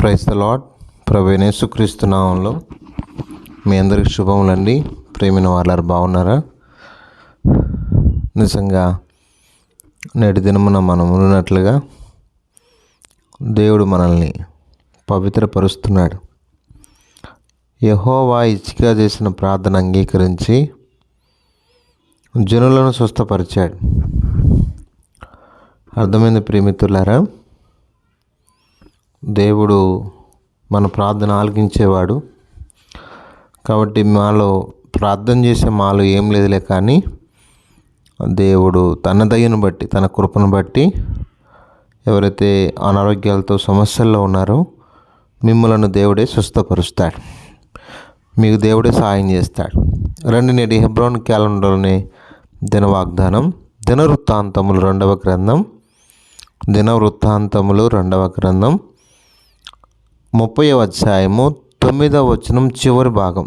Price the lord ప్రవేణేసుక్రీస్తు నామంలో మీ అందరికి శుభములండి. ప్రేమిన వాళ్ళారు బాగున్నారా? నిజంగా నేటి దినమున మనం ఉన్నట్లుగా దేవుడు మనల్ని పవిత్రపరుస్తున్నాడు. యహోవా ఇచ్చిగా చేసిన ప్రార్థన అంగీకరించి జనులను స్వస్థపరిచాడు. అర్థమైంది ప్రేమితులారా? దేవుడు మన ప్రార్థన ఆలకించేవాడు. కాబట్టి మాలో ప్రార్థన చేసే మాలో ఏం లేదులే కానీ దేవుడు తన దయ్యను బట్టి తన కృపను బట్టి ఎవరైతే అనారోగ్యాలతో సమస్యల్లో ఉన్నారో మిమ్మలను దేవుడే స్వస్థపరుస్తాడు. మీకు దేవుడే సహాయం చేస్తాడు. రెండు నేటి హెబ్రోన్ క్యాలెండర్ని దిన వాగ్దానం దిన వృత్తాంతములు రెండవ గ్రంథం దిన వృత్తాంతములు రెండవ గ్రంథం ముప్పై అధ్యాయము తొమ్మిదవ వచనం చివరి భాగం.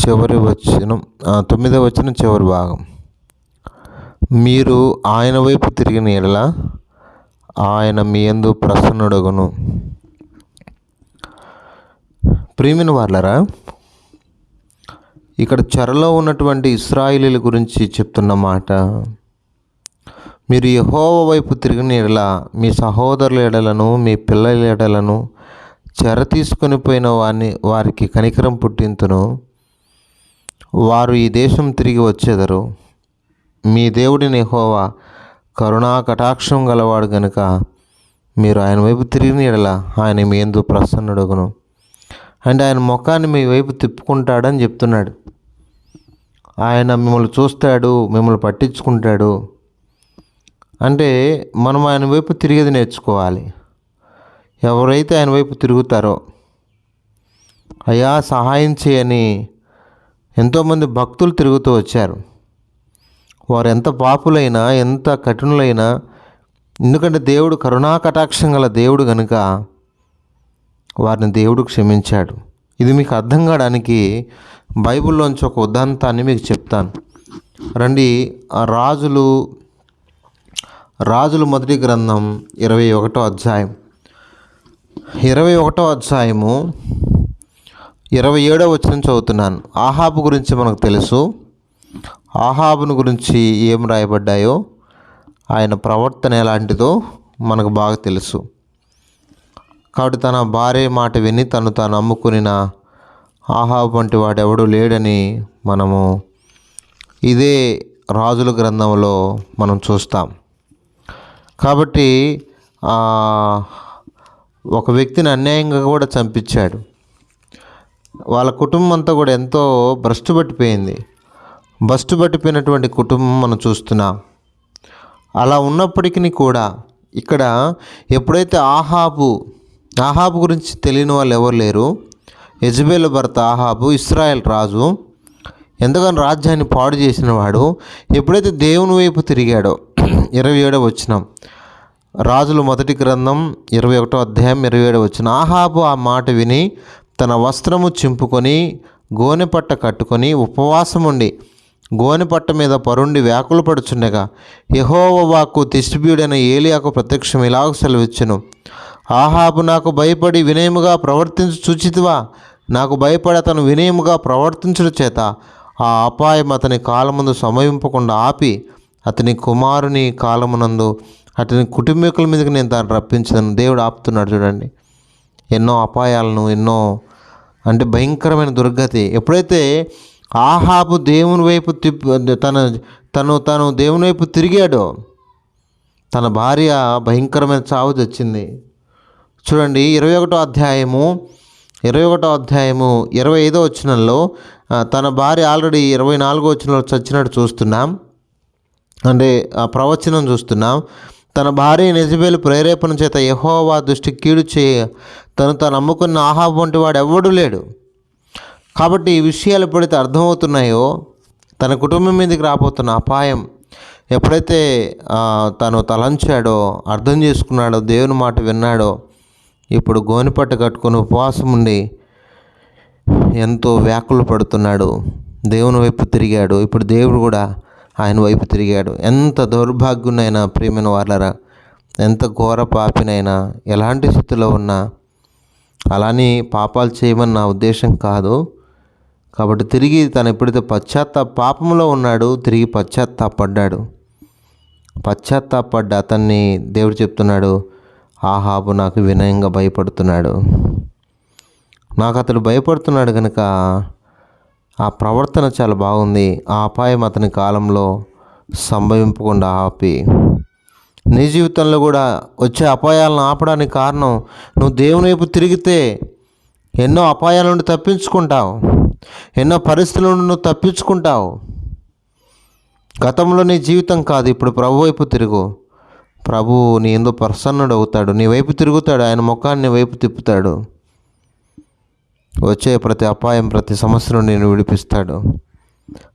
చివరి వచనం తొమ్మిదవ వచనం చివరి భాగం. మీరు ఆయన వైపు తిరిగిన ఎడల ఆయన మీ యందు ప్రసన్నుడగును. ప్రేమిన వాళ్ళరా ఇక్కడ చెరలో ఉన్నటువంటి ఇస్రాయిలీల గురించి చెప్తున్న మాట మీరు యహోవ వైపు తిరిగిన ఎడల మీ సహోదరుల ఎడలను మీ పిల్లల ఎడలను చెర తీసుకొని పోయిన వారిని వారికి కనికరం పుట్టింతును. వారు ఈ దేశం తిరిగి వచ్చేదరు. మీ దేవుడిని యెహోవా కరుణా కటాక్షం గలవాడు గనుక మీరు ఆయన వైపు తిరిగిన ఎడల ఆయన మీ ఎందు ప్రసన్నుడగును. అండ్ ఆయన ముఖాన్ని మీ వైపు తిప్పుకుంటాడని చెప్తున్నాడు. ఆయన మిమ్మల్ని చూస్తాడు మిమ్మల్ని పట్టించుకుంటాడు. అంటే మనం ఆయన వైపు తిరిగేది నేర్చుకోవాలి. ఎవరైతే ఆయన వైపు తిరుగుతారో అయ్యా సహాయం చేయని ఎంతోమంది భక్తులు తిరుగుతూ వచ్చారు. వారు ఎంత పాపులైనా ఎంత కఠినులైనా ఎందుకంటే దేవుడు కరుణా కటాక్షం గల దేవుడు కనుక వారిని దేవుడు క్షమించాడు. ఇది మీకు అర్థం కావడానికి బైబిల్లోంచి ఒక ఉదంతాన్ని మీకు చెప్తాను. రండి ఆ రాజులు రాజులు మొదటి గ్రంథం ఇరవై ఒకటో అధ్యాయం. ఇరవై ఒకటో అధ్యాయము ఇరవై ఏడో వచ్చిన చదువుతున్నాను. ఆహాబు గురించి మనకు తెలుసు. ఆహాబును గురించి ఏం రాయబడ్డాయో ఆయన ప్రవర్తన ఎలాంటిదో మనకు బాగా తెలుసు. కాబట్టి తన భార్య మాట విని తను తాను అమ్ముకునిన ఆహాబు వంటి వాడెవడు లేడని మనము ఇదే రాజుల గ్రంథంలో మనం చూస్తాం. కాబట్టి ఒక వ్యక్తిని అన్యాయంగా కూడా చంపించాడు. వాళ్ళ కుటుంబం అంతా కూడా ఎంతో భ్రష్టు పట్టిపోయింది భ్రష్టు పట్టిపోయినటువంటి కుటుంబం మనం చూస్తున్నాం. అలా ఉన్నప్పటికీ కూడా ఇక్కడ ఎప్పుడైతే ఆహాబు ఆహాబు గురించి తెలియని వాళ్ళు ఎవరు లేరు. యజబేలు భర్త ఆహాబు ఇస్రాయల్ రాజు ఎంతగానో రాజ్యాన్ని పాడు చేసిన వాడు ఎప్పుడైతే దేవుని వైపు తిరిగాడో ఇరవై ఏడవ వచ్చినాం. రాజులు మొదటి గ్రంథం ఇరవై ఒకటో అధ్యాయం ఇరవై ఏడవ వచ్చిన ఆహాబు ఆ మాట విని తన వస్త్రము చింపుకొని గోనెపట్ట కట్టుకొని ఉపవాసం ఉండి గోనెపట్ట మీద పరుండి వ్యాకులు పడుచుండగా యహోవాకు తిష్టిబ్యుడైన ఏలియాకు ప్రత్యక్షం ఇలాగ సెలవిచ్చును. ఆహాబు నాకు భయపడి వినయముగా ప్రవర్తించు చూచితివా? నాకు భయపడి అతను వినయముగా ప్రవర్తించడం చేత ఆ అపాయం అతని కాలముందు సమయింపకుండా ఆపి అతని కుమారుని కాలమునందు అతని కుటుంబీకుల మీదకి నేను దాన్ని రప్పించను దేవుడు ఆపుతున్నాడు చూడండి. ఎన్నో అపాయాలను ఎన్నో అంటే భయంకరమైన దుర్గతి. ఎప్పుడైతే ఆహాబు దేవుని వైపు తిప్పు తన తను తను దేవుని వైపు తిరిగాడో తన భార్య భయంకరమైన చావు తెచ్చింది. చూడండి ఇరవై ఒకటో అధ్యాయము ఇరవై ఒకటో అధ్యాయము ఇరవై ఐదో వచనంలో తన భార్య ఆల్రెడీ ఇరవై నాలుగో వచనంలో చచ్చినట్టు చూస్తున్నాం. అంటే ఆ ప్రవచనం చూస్తున్నాం. తన భార్య నిజబేలు ప్రేరేపణ చేత యహోవా దృష్టి కీడు చేయ తను తను నమ్ముకున్న ఆహాబ్ వంటి వాడు ఎవ్వడూ లేడు. కాబట్టి ఈ విషయాలు ఎప్పుడైతే అర్థమవుతున్నాయో తన కుటుంబం మీదకి రాబోతున్న అపాయం ఎప్పుడైతే తను తలంచాడో అర్థం చేసుకున్నాడో దేవుని మాట విన్నాడో ఇప్పుడు గోనిపట్ట కట్టుకొని ఉపవాసం ఉండి ఎంతో వ్యాకులు పడుతున్నాడు దేవుని వైపు తిరిగాడు. ఇప్పుడు దేవుడు కూడా ఆయన వైపు తిరిగాడు. ఎంత దౌర్భాగ్యునైనా ప్రియమైన వాళ్ళరా ఎంత ఘోర పాపినైనా ఎలాంటి స్థితిలో ఉన్నా అలానే పాపాలు చేయమని నా ఉద్దేశం కాదు. కాబట్టి తిరిగి తను ఎప్పుడైతే పశ్చాత్తాప పాపంలో ఉన్నాడు తిరిగి పశ్చాత్తాపడ్డాడు. పశ్చాత్తాపడ్డ అతన్ని దేవుడు చెప్తున్నాడు ఆహాబు నాకు వినయంగా భయపడుతున్నాడు. నాకు అతడు భయపడుతున్నాడు కనుక ఆ ప్రవర్తన చాలా బాగుంది. ఆ అపాయం అతని కాలంలో సంభవింపకుండా ఆపి. నీ జీవితంలో కూడా వచ్చే అపాయాలను ఆపడానికి కారణం నువ్వు దేవుని వైపు తిరిగితే ఎన్నో అపాయాల నుండి తప్పించుకుంటావు. ఎన్నో పరిస్థితుల నుండి నువ్వు తప్పించుకుంటావు. గతంలో నీ జీవితం కాదు ఇప్పుడు ప్రభు వైపు తిరుగు. ప్రభు నీ ఎందు ప్రసన్నుడు అవుతాడు నీ వైపు తిరుగుతాడు. ఆయన ముఖాన్ని వైపు తిప్పుతాడు. వచ్చే ప్రతి అపాయం ప్రతి సమస్యను నేను విడిపిస్తాడు.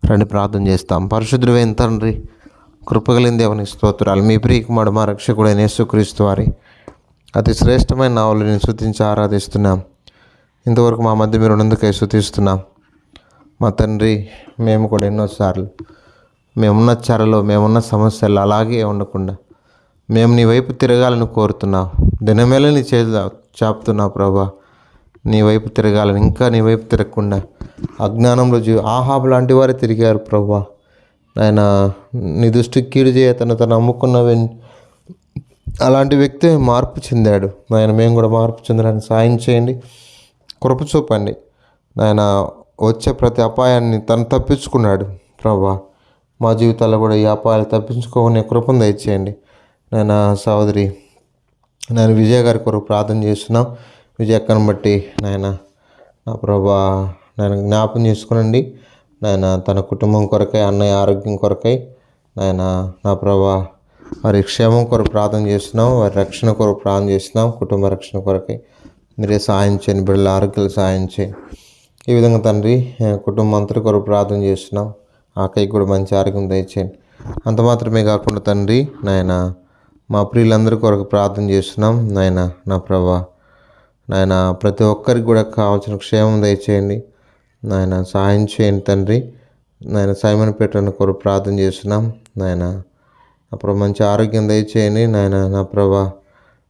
రండి ప్రార్థన చేస్తాం. పరిశుద్ధుడైన తండ్రి కృపగలిన దేవుని స్తోత్రాలు. మీ ప్రియకుమారు మా రక్షకుడైన యేసుక్రీస్తు వారి అతి శ్రేష్టమైన నావలు నేను శృతించి ఆరాధిస్తున్నాం. ఇంతవరకు మా మధ్య మీరు ఉన్నందుకై శృతిస్తున్నాం మా తండ్రి మేము కూడా ఎన్నోసార్లు మేమున్న చెరలో మేమున్న సమస్యలు అలాగే ఉండకుండా మేము నీ వైపు తిరగాలని కోరుతున్నాం. దినమేళ నీ చేతి చాపుతున్నావు ప్రభా. నీ వైపు తిరగాలని ఇంకా నీ వైపు తిరగకుండా అజ్ఞానంలో జీ ఆహాబు లాంటి వారే తిరిగారు ప్రభా ఆయన నీ దృష్టికి కీడు చేయ తను తను అమ్ముకున్న అలాంటి వ్యక్తి మార్పు చెందాడు. నాయన మేము కూడా మార్పు చెందడానికి సాయం చేయండి కృప చూపండి. నాయన వచ్చే ప్రతి అపాయాన్ని తను తప్పించుకున్నాడు ప్రభా మా జీవితాల్లో కూడా ఈ అపాయాలు తప్పించుకోని కృపను దయచేయండి. నాయన సహోదరి నేను విజయ్ గారి కొరకు ప్రార్థన చేస్తున్నాం. విజయ్ బట్టి నాయన నా ప్రభా నేను జ్ఞాపం చేసుకునండి. నాయన తన కుటుంబం కొరకై అన్నయ్య ఆరోగ్యం కొరకై నాయన నా ప్రభా వారి క్షేమం కొరకు ప్రార్థన చేస్తున్నాం వారి రక్షణ కొరకు ప్రార్థన చేస్తున్నాం కుటుంబ రక్షణ కొరకై. మీరే సాయం చేయండి బిడ్డల ఆరోగ్యాలు సాయం చేయండి. ఈ విధంగా తండ్రి కుటుంబం అంతటి కొరకు ప్రార్థన చేస్తున్నాం. ఆకైకి కూడా మంచి ఆరోగ్యం దయచేయండి. అంత మాత్రమే కాకుండా తండ్రి నాయన మా ప్రియులందరి కొరకు ప్రార్థన చేస్తున్నాం. నాయన నా ప్రభా నాయన ప్రతి ఒక్కరికి కూడా కావాల్సిన క్షేమం దయచేయండి. నాయన సహాయం చేయండి తండ్రి. నాయన సైమన్ పెట్టని కొరకు ప్రార్థన చేస్తున్నాం. నాయన అప్పుడు మంచి ఆరోగ్యం దయచేయండి. నాయన నా ప్రభా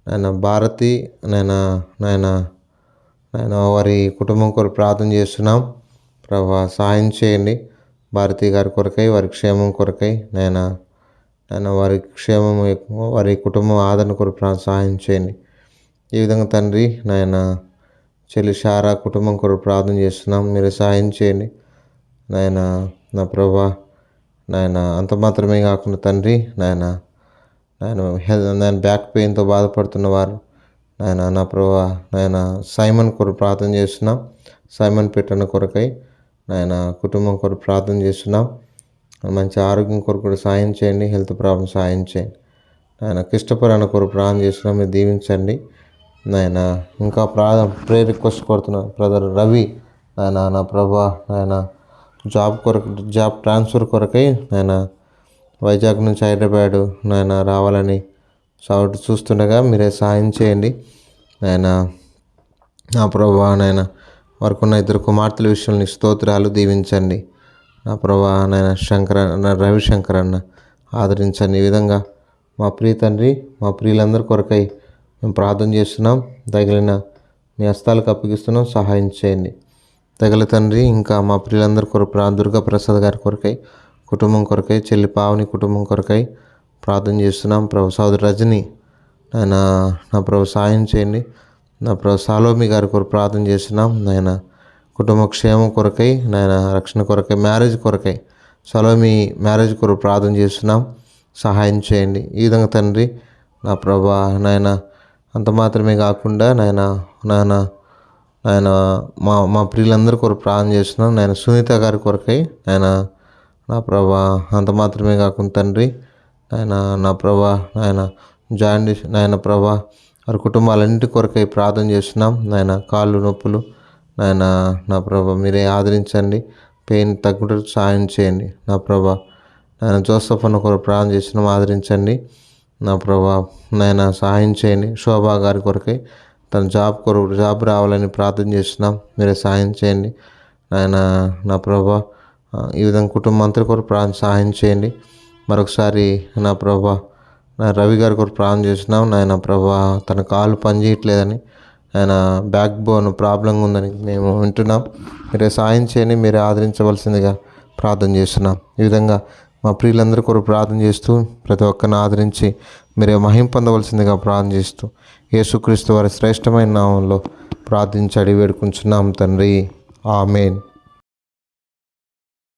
నాయన భారతి నాయన నాయన నాయన వారి కుటుంబం కొరకు ప్రార్థన చేస్తున్నాం. ప్రభా సహాయం చేయండి. భారతి గారి కొరకై వారి క్షేమం కొరకై నాయన నాయన వారి క్షేమం వారి కుటుంబం ఆదరణ కొరకు ప్రా- సహాయం చేయండి. ఈ విధంగా తండ్రి నాయన చెల్లి షారా కుటుంబం కొరకు ప్రార్థన చేస్తున్నాం. మీరు సహాయం చేయండి. నాయన నా ప్రభా నాయన అంత మాత్రమే కాకుండా తండ్రి నాయన నాయన నాయన బ్యాక్ పెయిన్తో బాధపడుతున్న వారు నాయన నా ప్రభా నాయన సైమన్ కొరకు ప్రార్థన చేస్తున్నాం. సైమన్ పెట్టిన కొరకై నాయన కుటుంబం కొరకు ప్రార్థన చేస్తున్నాం. మంచి ఆరోగ్యం కొరకు కూడా సాయం చేయండి. హెల్త్ ప్రాబ్లమ్ సాయం చేయండి. నాయన ఇష్టపరణ కొరకు ప్రార్థన చేస్తున్నాం. మీరు దీవించండి. నాయన ఇంకా ప్రా ప్రే రిక్వెస్ట్ కోరుతున్నాను బ్రదర్ రవి నాయన నా ప్రభా నాయన జాబ్ కొరకు జాబ్ ట్రాన్స్ఫర్ కొరకై నాయన వైజాగ్ నుంచి హైదరాబాద్ నాయన రావాలని సాగుతూ చూస్తుండగా మీరే సహాయం చేయండి. నాయన నా ప్రభా నాయన వరకున్న ఇద్దరు కుమార్తెల విషయంలో స్తోత్రాలు దీవించండి. నా ప్రభా నాయన శంకర నా రవిశంకర్ అన్న ఆదరించండి ఈ విధంగా. మా ప్రియ తండ్రి మా ప్రియులందరి కొరకై మేము ప్రార్థన చేస్తున్నాం. తగిలిన మీ హస్తాలకు అప్పగిస్తున్నాం. సహాయం చేయండి. తగిల తండ్రి ఇంకా మా ప్రియులందరి కొరకు ప్రా దుర్గా ప్రసాద్ గారి కొరకై కుటుంబం కొరకై చెల్లి పావని కుటుంబం కొరకై ప్రార్థన చేస్తున్నాం. ప్రభు సోదరు రజని ఆయన నా ప్రభు సాయం చేయండి. నా ప్రభు సాలోమి గారి కొరకు ప్రార్థన చేస్తున్నాం. నాయన కుటుంబ క్షేమం కొరకై నాయన రక్షణ కొరకై మ్యారేజ్ కొరకై సలోమి మ్యారేజ్ కొరకు ప్రార్థన చేస్తున్నాం. సహాయం చేయండి. ఈ విధంగా తండ్రి నా ప్రభా నాయన అంత మాత్రమే కాకుండా నాయన నాయన ఆయన మా మా ప్రియులందరి కొరకు ప్రార్థన చేస్తున్నాను. నాయన సునీత గారి కొరకై ఆయన నా ప్రభా అంత మాత్రమే కాకుండా తండ్రి ఆయన నా ప్రభా నాయన జాండీస్ నాయన ప్రభా వారి కుటుంబాలన్నింటి కొరకై ప్రార్థన చేస్తున్నాం. నాయన కాళ్ళు నొప్పులు నాయన నా ప్రభా మీరే ఆదరించండి. పెయిన్ తగ్గుటకు సాయం చేయండి. నా ప్రభా నాయన జోసఫ్ అన్న కొరకు ప్రార్థన చేస్తున్నాం. ఆదరించండి. నా ప్రభా నాయన సహాయం చేయండి. శోభా గారి కొరకై తన జాబ్ కొరకు జాబ్ రావాలని ప్రార్థన చేస్తున్నాం. మీరే సహాయం చేయండి. నాయన నా ప్రభా ఈ విధంగా కుటుంబం అంతా కొరకు ప్రార్థన సహాయం చేయండి. మరొకసారి నా ప్రభా నా రవి గారి కొరకు ప్రార్థన చేస్తున్నాం. నాయన ప్రభా తన కాలు పనిచేయట్లేదని ఆయన బ్యాక్ బోన్ ప్రాబ్లం ఉందని మేము వింటున్నాం. మీరే సాయం చేయండి. మీరే ఆదరించవలసిందిగా ప్రార్థన చేస్తున్నాం. ఈ విధంగా మా ప్రియులందరి కొరకు ప్రార్థన చేస్తూ ప్రతి ఒక్కరిని ఆదరించి మీరే మహిం పొందవలసిందిగా ప్రార్థన చేస్తూ యేసుక్రీస్తు వారి శ్రేష్టమైన నామంలో ప్రార్థించి అడిగి వేడుకుంటున్నాం తండ్రి. ఆమెన్.